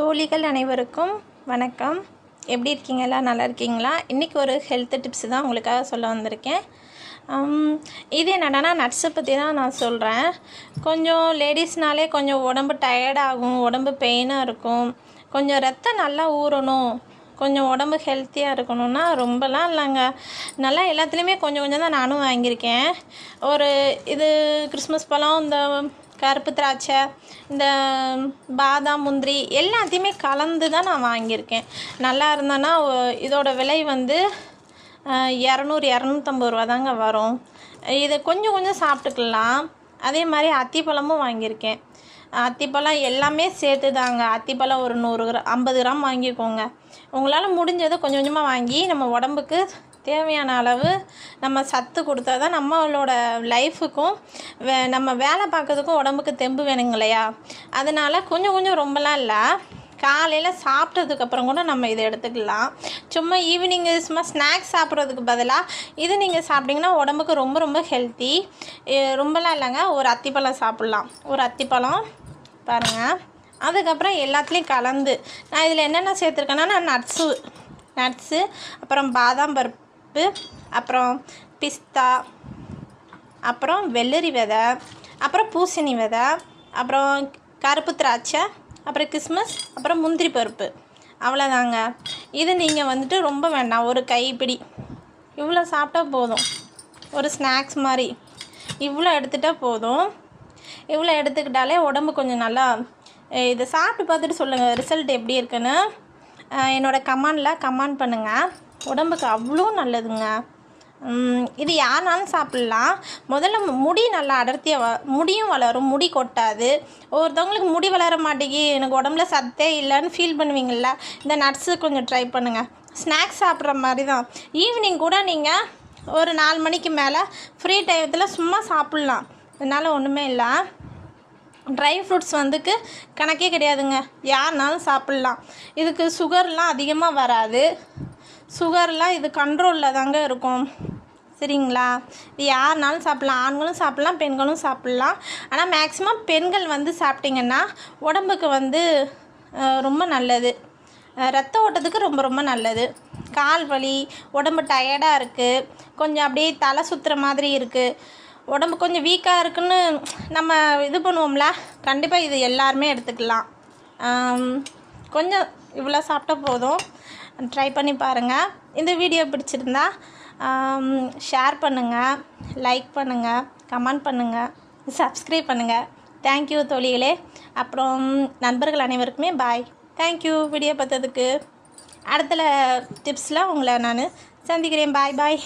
தோழிகள் அனைவருக்கும் வணக்கம். எப்படி இருக்கீங்க? எல்லாம் நல்லா இருக்கீங்களா? இன்றைக்கி ஒரு ஹெல்த் டிப்ஸ் தான் உங்களுக்காக சொல்ல வந்திருக்கேன். இது என்னென்னா நட்ஸை பற்றி தான் நான் சொல்கிறேன் கொஞ்சம் லேடிஸ்னாலே கொஞ்சம் உடம்பு டயர்டாகும் உடம்பு பெயினாக இருக்கும். கொஞ்சம் ரத்தம் நல்லா ஊறணும். கொஞ்சம் உடம்பு ஹெல்த்தியாக இருக்கணும்னா ரொம்பலாம் இல்லைங்க. நல்லா எல்லாத்துலேயுமே கொஞ்சம் கொஞ்சம் தான் நானும் வாங்கியிருக்கேன். ஒரு இது கிறிஸ்மஸ் பழம் இந்த கருப்பு திராட்சை இந்த பாதாம் முந்திரி எல்லாத்தையுமே கலந்து தான் நான் வாங்கியிருக்கேன். நல்லா இருந்தேன்னா இதோட விலை வந்து இரநூறு இரநூத்தம்பது ரூபா தாங்க வரும். இதை கொஞ்சம் கொஞ்சம் சாப்பிட்டுக்கலாம். அதே மாதிரி அத்திப்பழமும் வாங்கியிருக்கேன். அத்திப்பழம் எல்லாமே சேர்த்து தாங்க. அத்திப்பழம் ஒரு நூறு கிராம் ஐம்பது கிராம் வாங்கிக்கோங்க. உங்களால் முடிஞ்சதை கொஞ்சம் கொஞ்சமாக வாங்கி நம்ம உடம்புக்கு தேவையான அளவு நம்ம சத்து கொடுத்தா தான் நம்மளோட லைஃபுக்கும் வே நம்ம வேலை பார்க்கறதுக்கும் உடம்புக்கு தெம்பு வேணுங்க இல்லையா? அதனால் கொஞ்சம் கொஞ்சம் ரொம்பலாம் இல்லை. காலையில் சாப்பிட்டதுக்கப்புறம் கூட நம்ம இதை எடுத்துக்கலாம். சும்மா ஈவினிங் சும்மா ஸ்நாக்ஸ் சாப்பிட்றதுக்கு பதிலாக இது நீங்கள் சாப்பிட்டிங்கன்னா உடம்புக்கு ரொம்ப ரொம்ப ஹெல்த்தி ரொம்பலாம் இல்லைங்க. ஒரு அத்திப்பழம் சாப்பிட்லாம். ஒரு அத்திப்பழம் பாருங்கள் அதுக்கப்புறம் எல்லாத்துலேயும் கலந்து. நான் இதில் என்னென்ன சேர்த்துருக்கேன்னா நான் நட்ஸு நட்ஸு அப்புறம் பாதாம் பருப்பு. அப்புறம் பிஸ்தா அப்புறம் வெள்ளரி விதை அப்புறம் பூசணி விதை அப்புறம் கருப்பு திராட்சை அப்புறம் கிஸ்மஸ் அப்புறம் முந்திரி பருப்பு. அவ்வளோதாங்க இது நீங்கள் வந்துட்டு ரொம்ப வேண்டாம். ஒரு கைப்பிடி. இவ்வளோ சாப்பிட்டா போதும். ஒரு ஸ்நாக்ஸ் மாதிரி. இவ்வளோ எடுத்துட்டால் போதும். இவ்வளோ எடுத்துக்கிட்டாலே உடம்பு கொஞ்சம் நல்லா இதை சாப்பிட்டு பார்த்துட்டு சொல்லுங்கள் ரிசல்ட் எப்படி இருக்குன்னு என்னோடய என்னோட கமாண்டில் கமெண்ட் பண்ணுங்கள் உடம்புக்கு அவ்வளோ நல்லதுங்க. இது யாருனாலும் சாப்பிட்லாம். முதல்ல முடி நல்லா அடர்த்தியாக வ முடியும் வளரும் முடி கொட்டாது. ஒருத்தவங்களுக்கு முடி வளர மாட்டேங்கி எனக்கு உடம்புல சத்தே இல்லைன்னு ஃபீல் பண்ணுவீங்கள்ல இந்த நட்ஸு கொஞ்சம் ட்ரை பண்ணுங்கள் ஸ்நாக்ஸ் சாப்பிட்ற மாதிரி தான் ஈவினிங் கூட நீங்கள் ஒரு நாலு மணிக்கு மேலே ஃப்ரீ டயத்தில் சும்மா சாப்பிட்லாம். இதனால் ஒன்றுமே இல்லை. ட்ரை ஃப்ரூட்ஸ் வந்துக்கு கணக்கே கிடையாதுங்க. யாருனாலும் சாப்பிட்லாம். இதுக்கு சுகர்லாம் அதிகமாக வராது. சுகர்லாம் இது கண்ட்ரோலில் தாங்க இருக்கும். சரிங்களா? இது யாருனாலும் சாப்பிட்லாம். ஆண்களும் சாப்பிட்லாம் பெண்களும் சாப்பிட்லாம். ஆனால் மேக்ஸிமம் பெண்கள் வந்து சாப்பிட்டிங்கன்னா உடம்புக்கு வந்து ரொம்ப நல்லது. ரத்த ஓட்டத்துக்கு ரொம்ப ரொம்ப நல்லது. கால் வலி உடம்பு டயர்டாக இருக்குது கொஞ்சம் அப்படியே தலை சுற்றுற மாதிரி இருக்குது உடம்பு கொஞ்சம் வீக்காக இருக்குன்னு நம்ம இது பண்ணுவோம்ல? கண்டிப்பாக இது எல்லாருமே எடுத்துக்கலாம். கொஞ்சம் இவ்வளோ சாப்பிட்டா போதும். ட்ரை பண்ணி பாருங்கள் இந்த வீடியோ பிடிச்சிருந்தா ஷேர் பண்ணுங்கள் லைக் பண்ணுங்கள் கமெண்ட் பண்ணுங்கள் சப்ஸ்கிரைப் பண்ணுங்கள் தேங்க்யூ தோழிகளே. அப்புறம் நண்பர்கள் அனைவருக்குமே பாய் தேங்க்யூ வீடியோ பார்த்ததுக்கு. அடுத்த டிப்ஸில் உங்களை நான் சந்திக்கிறேன். பாய் பாய்